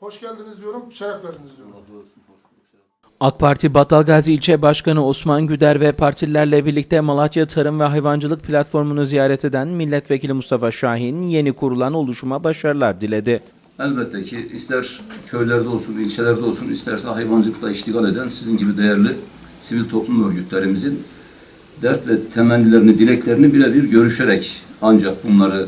Hoş geldiniz diyorum, şeref verdiniz diyorum. AK Parti Battalgazi İlçe Başkanı Osman Güder ve partililerle birlikte Malatya Tarım ve Hayvancılık Platformu'nu ziyaret eden Milletvekili Mustafa Şahin yeni kurulan oluşuma başarılar diledi. Elbette ki ister köylerde olsun, ilçelerde olsun, isterse hayvancılıkla iştigal eden sizin gibi değerli sivil toplum örgütlerimizin dert ve temennilerini, dileklerini birebir görüşerek ancak bunları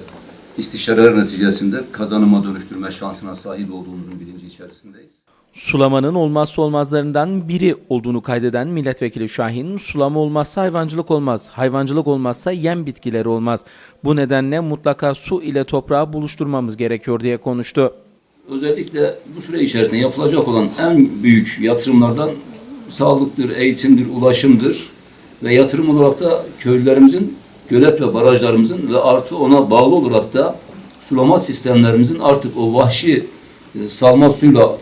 istişareler neticesinde kazanıma dönüştürme şansına sahip olduğumuzun bilinci içerisindeyiz. Sulamanın olmazsa olmazlarından biri olduğunu kaydeden Milletvekili Şahin, sulama olmazsa hayvancılık olmaz, hayvancılık olmazsa yem bitkileri olmaz. Bu nedenle mutlaka su ile toprağı buluşturmamız gerekiyor diye konuştu. Özellikle bu süre içerisinde yapılacak olan en büyük yatırımlardan sağlıktır, eğitimdir, ulaşımdır ve yatırım olarak da köylülerimizin, gölet ve barajlarımızın ve artı ona bağlı olarak da sulama sistemlerimizin artık o vahşi e, salma suyla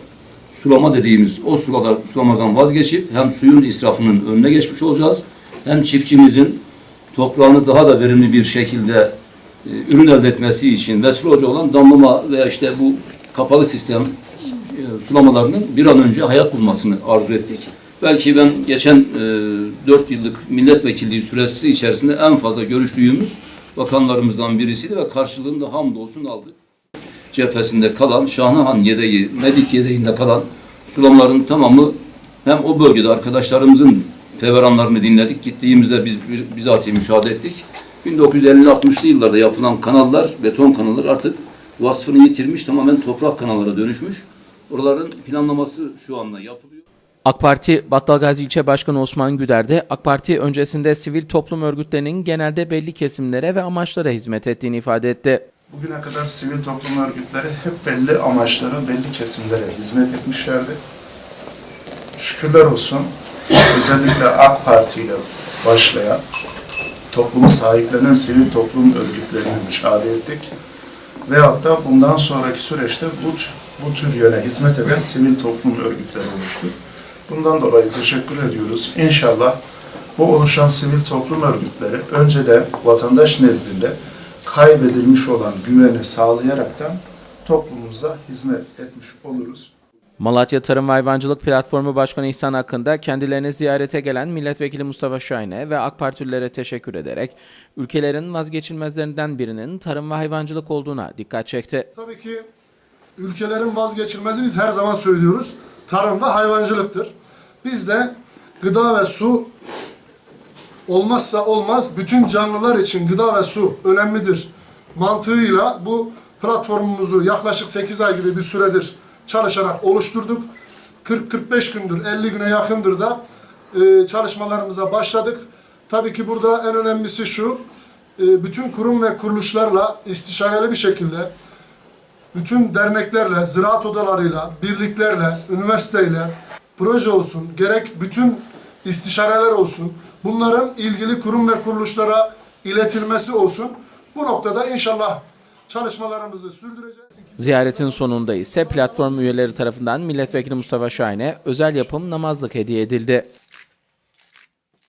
sulama dediğimiz o sulalar, sulamadan vazgeçip hem suyun israfının önüne geçmiş olacağız hem çiftçimizin toprağını daha da verimli bir şekilde e, ürün elde etmesi için vesile olacak olan damlama veya işte bu kapalı sistem e, sulamalarının bir an önce hayat bulmasını arzu ettik. Belki ben geçen e, 4 yıllık milletvekilliği süresi içerisinde en fazla görüştüğümüz bakanlarımızdan birisiydi ve karşılığında hamdolsun aldık. Cephesinde kalan Şahnahan yedeği, Medik yedeğinde kalan sulamaların tamamı hem o bölgede arkadaşlarımızın feveranlarını dinledik. Gittiğimizde biz- bizatihi müşahede ettik. 1950-60'lı yıllarda yapılan kanallar, beton kanallar artık vasfını yitirmiş, tamamen toprak kanallara dönüşmüş. Oraların planlaması şu anda yapılıyor. AK Parti Battalgazi İlçe Başkanı Osman Güder de AK Parti öncesinde sivil toplum örgütlerinin genelde belli kesimlere ve amaçlara hizmet ettiğini ifade etti. Bugüne kadar sivil toplum örgütleri hep belli amaçlara, belli kesimlere hizmet etmişlerdi. Şükürler olsun özellikle AK Parti ile başlayan toplumu sahiplenen sivil toplum örgütlerini müşahede ettik. Veyahut da bundan sonraki süreçte bu, bu tür yöne hizmet eden sivil toplum örgütleri oluştu. Bundan dolayı teşekkür ediyoruz. İnşallah bu oluşan sivil toplum örgütleri önceden vatandaş nezdinde kaybedilmiş olan güveni sağlayaraktan toplumumuza hizmet etmiş oluruz. Malatya Tarım ve Hayvancılık Platformu Başkanı İhsan hakkında kendilerini ziyarete gelen Milletvekili Mustafa Şahin'e ve AK Partililere teşekkür ederek ülkelerin vazgeçilmezlerinden birinin tarım ve hayvancılık olduğuna dikkat çekti. Tabii ki ülkelerin vazgeçilmezi biz her zaman söylüyoruz. Tarım ve hayvancılıktır. Biz de gıda ve su olmazsa olmaz bütün canlılar için gıda ve su önemlidir mantığıyla bu platformumuzu yaklaşık 8 ay gibi bir süredir çalışarak oluşturduk. 40-45 gündür, 50 güne yakındır da e, çalışmalarımıza başladık. Tabii ki burada en önemlisi şu, e, bütün kurum ve kuruluşlarla istişareli bir şekilde bütün derneklerle, ziraat odalarıyla, birliklerle, üniversiteyle, proje olsun, gerek bütün istişareler olsun, bunların ilgili kurum ve kuruluşlara iletilmesi olsun. Bu noktada inşallah çalışmalarımızı sürdüreceğiz. Ziyaretin sonunda ise platform üyeleri tarafından Milletvekili Mustafa Şahin'e özel yapım namazlık hediye edildi.